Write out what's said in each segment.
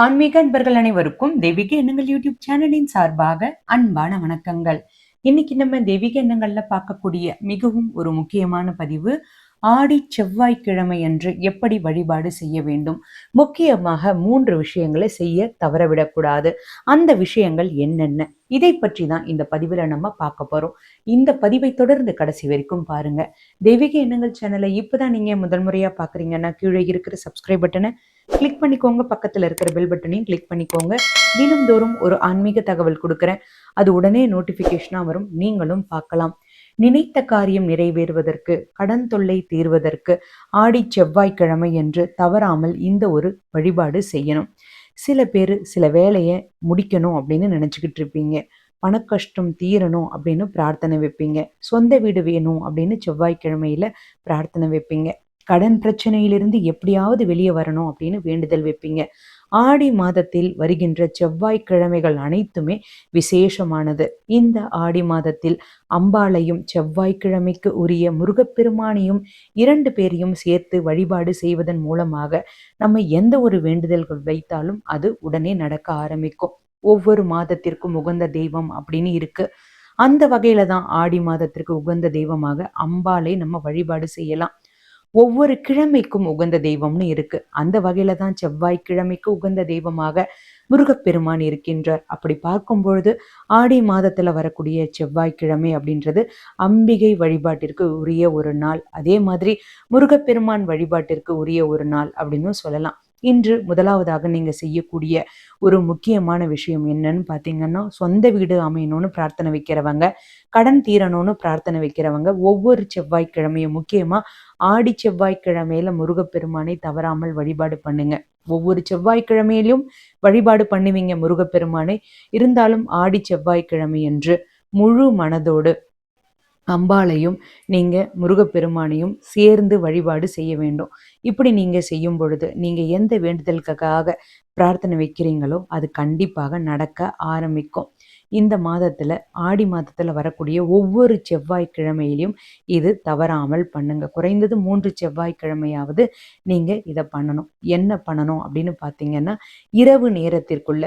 ஆன்மீக அன்பர்கள் அனைவருக்கும் தெய்வீக எண்ணங்கள் யூடியூப் சேனலின் சார்பாக அன்பான வணக்கங்கள். இன்னைக்கு நம்ம தெய்வீக எண்ணங்கள்ல பார்க்கக்கூடிய மிகவும் ஒரு முக்கியமான பதிவு ஆடி செவ்வாய்க்கிழமை அன்று எப்படி வழிபாடு செய்ய வேண்டும்? முக்கியமாக மூன்று விஷயங்களை செய்ய தவறவிடக்கூடாது. அந்த விஷயங்கள் என்னென்ன? இதை பற்றி தான் இந்த பதிவில் நம்ம பார்க்க போறோம். இந்த பதிவை தொடர்ந்து கடைசி வரைக்கும் பாருங்க. தெய்வீக எண்ணங்கள் சேனலை இப்போதான் நீங்க முதல் முறையா பாக்குறீங்கன்னா கீழே இருக்கிற சப்ஸ்கிரைப் பட்டனை கிளிக் பண்ணிக்கோங்க. பக்கத்தில் இருக்கிற பெல் பட்டனையும் கிளிக் பண்ணிக்கோங்க. தினந்தோறும் ஒரு ஆன்மீக தகவல் கொடுக்குறேன். அது உடனே நோட்டிஃபிகேஷனாக வரும். நீங்களும் பார்க்கலாம். நினைத்த காரியம் நிறைவேறுவதற்கு கடன் தொல்லை தீர்வதற்கு ஆடி செவ்வாய்க்கிழமை என்று தவறாமல் இந்த ஒரு வழிபாடு செய்யணும். சில பேர் சில வேலையை முடிக்கணும் அப்படின்னு நினச்சிக்கிட்டு இருப்பீங்க. பணக்கஷ்டம் தீரணும் அப்படின்னு பிரார்த்தனை வைப்பீங்க. சொந்த வீடு வேணும் அப்படின்னு செவ்வாய்க்கிழமையில பிரார்த்தனை வைப்பீங்க. கடன் பிரச்சனையிலிருந்து எப்படியாவது வெளியே வரணும் அப்படின்னு வேண்டுதல் வைப்பீங்க. ஆடி மாதத்தில் வருகின்ற செவ்வாய்க்கிழமைகள் அனைத்துமே விசேஷமானது. இந்த ஆடி மாதத்தில் அம்பாளையும் செவ்வாய்க்கிழமைக்கு உரிய முருகப்பெருமானையும் இரண்டு பேரையும் சேர்த்து வழிபாடு செய்வதன் மூலமாக நம்ம எந்த ஒரு வேண்டுதல்கள் வைத்தாலும் அது உடனே நடக்க ஆரம்பிக்கும். ஒவ்வொரு மாதத்திற்கும் உகந்த தெய்வம் அப்படின்னு இருக்கு. அந்த வகையில தான் ஆடி மாதத்திற்கு உகந்த தெய்வமாக அம்பாளை நம்ம வழிபாடு செய்யலாம். ஒவ்வொரு கிழமைக்கும் உகந்த தெய்வம்னு இருக்கு. அந்த வகையில தான் செவ்வாய் கிழமைக்கு உகந்த தெய்வமாக முருகப்பெருமான் இருக்கின்றார். அப்படி பார்க்கும் பொழுது ஆடி மாதத்துல வரக்கூடிய செவ்வாய்க்கிழமை அப்படின்றது அம்பிகை வழிபாட்டிற்கு உரிய ஒரு நாள். அதே மாதிரி முருகப்பெருமான் வழிபாட்டிற்கு உரிய ஒரு நாள் அப்படின்னு சொல்லலாம். இன்று முதலாவதாக நீங்க செய்யக்கூடிய ஒரு முக்கியமான விஷயம் என்னன்னு பார்த்தீங்கன்னா சொந்த வீடு அமையணும்னு பிரார்த்தனை வைக்கிறவங்க கடன் தீரணும்னு பிரார்த்தனை வைக்கிறவங்க ஒவ்வொரு செவ்வாய்க்கிழமையும் முக்கியமா ஆடி செவ்வாய்க்கிழமையில முருகப்பெருமானை தவறாமல் வழிபாடு பண்ணுங்க. ஒவ்வொரு செவ்வாய்க்கிழமையிலும் வழிபாடு பண்ணுவீங்க முருகப்பெருமானை. இருந்தாலும் ஆடி செவ்வாய்க்கிழமை என்று முழு மனதோடு அம்பாளையும் நீங்கள் முருகப்பெருமானையும் சேர்ந்து வழிபாடு செய்ய வேண்டும். இப்படி நீங்கள் செய்யும் பொழுது நீங்கள் எந்த வேண்டுதலுக்காக பிரார்த்தனை வைக்கிறீங்களோ அது கண்டிப்பாக நடக்க ஆரம்பிக்கும். இந்த மாதத்தில் ஆடி மாதத்தில் வரக்கூடிய ஒவ்வொரு செவ்வாய்க்கிழமையிலையும் இது தவறாமல் பண்ணுங்க. குறைந்தது மூன்று செவ்வாய்க்கிழமையாவது நீங்கள் இதை பண்ணணும். என்ன பண்ணணும் அப்படின்னு பார்த்தீங்கன்னா இரவு நேரத்திற்குள்ள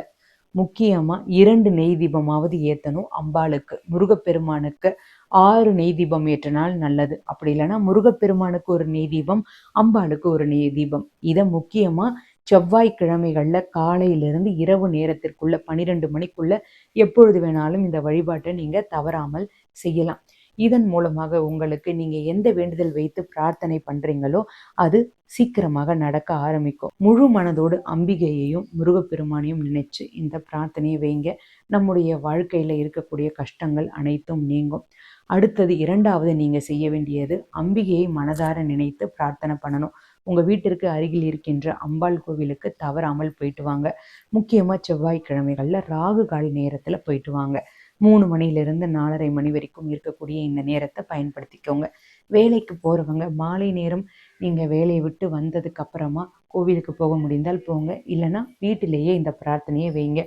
முக்கியமாக இரண்டு நெய் தீபமாவது ஏற்றணும் அம்பாளுக்கு. முருகப்பெருமானுக்கு ஆறு நெய் தீபம் ஏற்றினால் நல்லது. அப்படி இல்லைன்னா முருகப்பெருமானுக்கு ஒரு நெய் தீபம் அம்பாளுக்கு ஒரு நெய் தீபம். இதை முக்கியமாக செவ்வாய்க்கிழமைகளில் காலையிலிருந்து இரவு நேரத்திற்குள்ள பன்னிரெண்டு மணிக்குள்ள எப்பொழுது வேணாலும் இந்த வழிபாட்டை நீங்கள் தவறாமல் செய்யலாம். இதன் மூலமாக உங்களுக்கு நீங்கள் எந்த வேண்டுதல் வைத்து பிரார்த்தனை பண்ணுறீங்களோ அது சீக்கிரமாக நடக்க ஆரம்பிக்கும். முழு மனதோடு அம்பிகையையும் முருகப்பெருமானையும் நினைச்சு இந்த பிரார்த்தனையை வைங்க. நம்முடைய வாழ்க்கையில் இருக்கக்கூடிய கஷ்டங்கள் அனைத்தும் நீங்கும். அடுத்தது இரண்டாவது நீங்கள் செய்ய வேண்டியது அம்பிகையை மனதார நினைத்து பிரார்த்தனை பண்ணணும். உங்கள் வீட்டிற்கு அருகில் இருக்கின்ற அம்பாள் கோவிலுக்கு தவறாமல் போயிட்டு வாங்க. முக்கியமாக செவ்வாய்க்கிழமைகளில் ராகு கால் நேரத்தில் போயிட்டு வாங்க. மூணு மணியிலிருந்து நாலரை மணி வரைக்கும் இருக்கக்கூடிய இந்த நேரத்தை பயன்படுத்திக்கோங்க. வேலைக்கு போகிறவங்க மாலை நேரம் நீங்கள் வேலையை விட்டு வந்ததுக்கு அப்புறமா கோவிலுக்கு போக முடிந்தால் போங்க. இல்லைன்னா வீட்டிலேயே இந்த பிரார்த்தனையை வைங்க.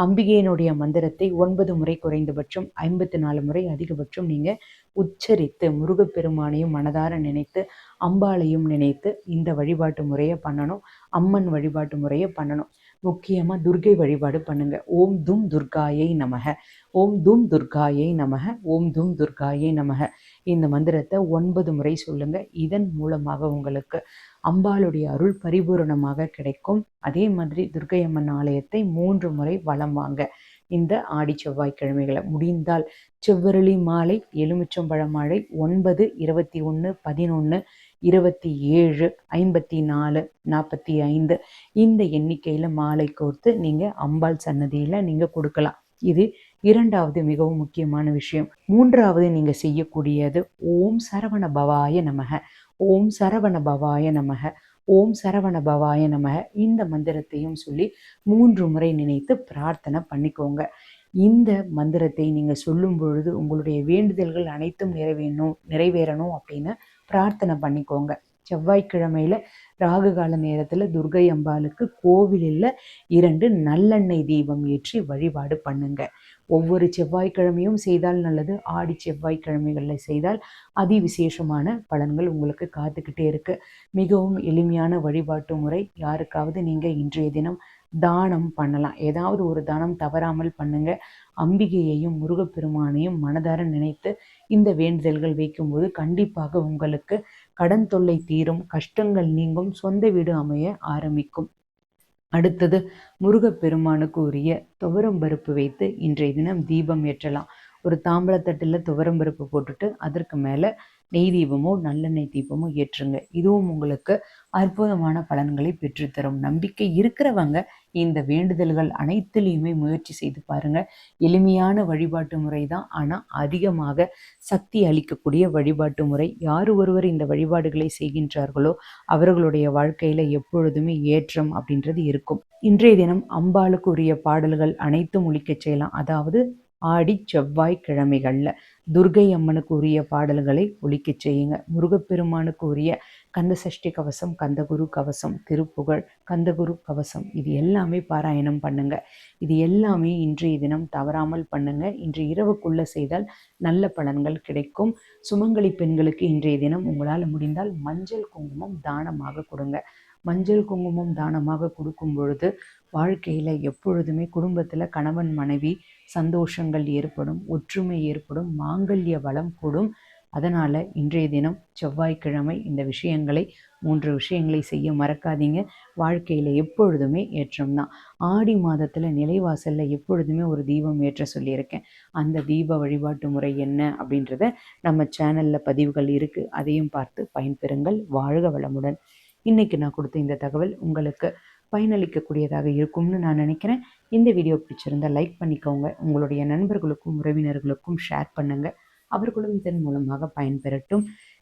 அம்பிகையினுடைய மந்திரத்தை ஒன்பது முறை குறைந்தபட்சம் ஐம்பத்தி நாலு முறை அதிகபட்சம் நீங்கள் உச்சரித்து முருகப்பெருமானையும் மனதார நினைத்து அம்பாளையும் நினைத்து இந்த வழிபாட்டு முறையை பண்ணணும் அம்மன் வழிபாட்டு முறையை பண்ணணும். முக்கியமாக துர்கை வழிபாடு பண்ணுங்க. ஓம் தும் துர்காயை நமக. ஓம் தும் துர்காயை நமக. ஓம் தும் துர்காயை நமக. இந்த மந்திரத்தை ஒன்பது முறை சொல்லுங்க. இதன் மூலமாக உங்களுக்கு அம்பாளுடைய அருள் பரிபூரணமாக கிடைக்கும். அதே மாதிரி துர்கை அம்மன் ஆலயத்தை மூன்று முறை வளம் வாங்க. இந்த ஆடி செவ்வாய்க்கிழமைகளை முடிந்தால் செவ்வரளி மாலை எலுமிச்சம்பழமாழை ஒன்பது இருபத்தி ஒன்று பதினொன்று இருபத்தி ஏழு ஐம்பத்தி நாலு நாற்பத்தி ஐந்து. இந்த எண்ணிக்கையில் மாலை கோர்த்து நீங்கள் அம்பாள் சன்னதியில் நீங்கள் கொடுக்கலாம். இது இரண்டாவது மிகவும் முக்கியமான விஷயம். மூன்றாவது நீங்கள் செய்யக்கூடியது ஓம் சரவண பவாய நமக. ஓம் சரவண பவாய நமக. ஓம் சரவண பவாய நம இந்த மந்திரத்தையும் சொல்லி மூன்று முறை நினைத்து பிரார்த்தனை பண்ணிக்கோங்க. இந்த மந்திரத்தை நீங்கள் சொல்லும் பொழுது உங்களுடைய வேண்டுதல்கள் அனைத்தும் நிறைவேணும் நிறைவேறணும் அப்படின்னு பிரார்த்தனை பண்ணிக்கோங்க. செவ்வாய்க்கிழமையில ராகு கால நேரத்தில் துர்கை அம்பாளுக்கு கோவிலில் இரண்டு நல்லெண்ணெய் தீபம் ஏற்றி வழிபாடு பண்ணுங்க. ஒவ்வொரு செவ்வாய்க்கிழமையும் செய்தால் நல்லது ஆடி செவ்வாய்க்கிழமைகளில் செய்தால் அதி விசேஷமான பலன்கள் உங்களுக்கு காத்துக்கிட்டே இருக்கு. மிகவும் எளிமையான வழிபாட்டு முறை. யாருக்காவது நீங்கள் இன்றைய தினம் தானம் பண்ணலாம். ஏதாவது ஒரு தானம் தவறாமல் பண்ணுங்க. அம்பிகையையும் முருகப்பெருமானையும் மனதார நினைத்து இந்த வேண்டுதல்கள் வைக்கும்போது கண்டிப்பாக உங்களுக்கு கடன் தொல்லை தீரும் கஷ்டங்கள் நீங்கும் சொந்த வீடு அமைய ஆரம்பிக்கும். அடுத்தது முருகப்பெருமானுக்கு உரிய துவரம் பருப்பு வைத்து இன்றைய தினம் தீபம் ஏற்றலாம். ஒரு தாம்பழத்தட்டில் துவரம் பருப்பு போட்டுட்டு அதற்கு மேலே நெய் தீபமோ நல்லெண்ணெய் தீபமோ ஏற்றுங்க. இதுவும் உங்களுக்கு அற்புதமான பலன்களை பெற்றுத்தரும். நம்பிக்கை இருக்கிறவங்க இந்த வேண்டுதல்கள் அனைத்துலேயுமே முயற்சி செய்து பாருங்க. எளிமையான வழிபாட்டு முறை தான். ஆனால் அதிகமாக சக்தி அளிக்கக்கூடிய வழிபாட்டு முறை. யார் ஒருவர் இந்த வழிபாடுகளை செய்கின்றார்களோ அவர்களுடைய வாழ்க்கையில எப்பொழுதுமே ஏற்றம் அப்படின்றது இருக்கும். இன்றைய தினம் அம்பாளுக்கு உரிய பாடல்கள் அனைத்தும் ஒழிக்கச் செய்யலாம். அதாவது ஆடி செவ்வாய் கிழமைகளில் துர்கை அம்மனுக்கு உரிய பாடல்களை ஒழிக்கச் செய்யுங்க. முருகப்பெருமானுக்கு உரிய கந்த சஷ்டி கவசம் கந்தகுரு கவசம் திருப்புகழ் கந்தகுரு கவசம் இது எல்லாமே பாராயணம் பண்ணுங்க. இது எல்லாமே இன்றைய தினம் தவறாமல் பண்ணுங்க. இன்று இரவுக்குள்ள செய்தால் நல்ல பலன்கள் கிடைக்கும். சுமங்கலி பெண்களுக்கு இன்றைய தினம் உங்களால் முடிந்தால் மஞ்சள் குங்குமம் தானமாக கொடுங்க. மஞ்சள் குங்குமம் தானமாக கொடுக்கும் பொழுது வாழ்க்கையில் எப்பொழுதுமே குடும்பத்தில் கணவன் மனைவி சந்தோஷங்கள் ஏற்படும் ஒற்றுமை ஏற்படும் மாங்கல்ய வளம் கூடும். அதனால் இன்றைய தினம் செவ்வாய்க்கிழமை இந்த விஷயங்களை மூன்று விஷயங்களை செய்ய மறக்காதீங்க. வாழ்க்கையில் எப்பொழுதுமே ஏற்றம் தான். ஆடி மாதத்தில் நிலைவாசலில் எப்பொழுதுமே ஒரு தீபம் ஏற்ற சொல்லியிருக்கேன். அந்த தீப வழிபாட்டு முறை என்ன அப்படின்றத நம்ம சேனலில் பதிவுகள் இருக்குது அதையும் பார்த்து பயன்பெறுங்கள். வாழ்க வளமுடன். இன்றைக்கி நான் கொடுத்த இந்த தகவல் உங்களுக்கு பயனளிக்கக்கூடியதாக இருக்கும்னு நான் நினைக்கிறேன். இந்த வீடியோ பிடிச்சிருந்தால் லைக் பண்ணிக்கோங்க. உங்களுடைய நண்பர்களுக்கும் உறவினர்களுக்கும் ஷேர் பண்ணுங்கள் அவர்களும் இதன் மூலமாக பயன்பெறட்டும்.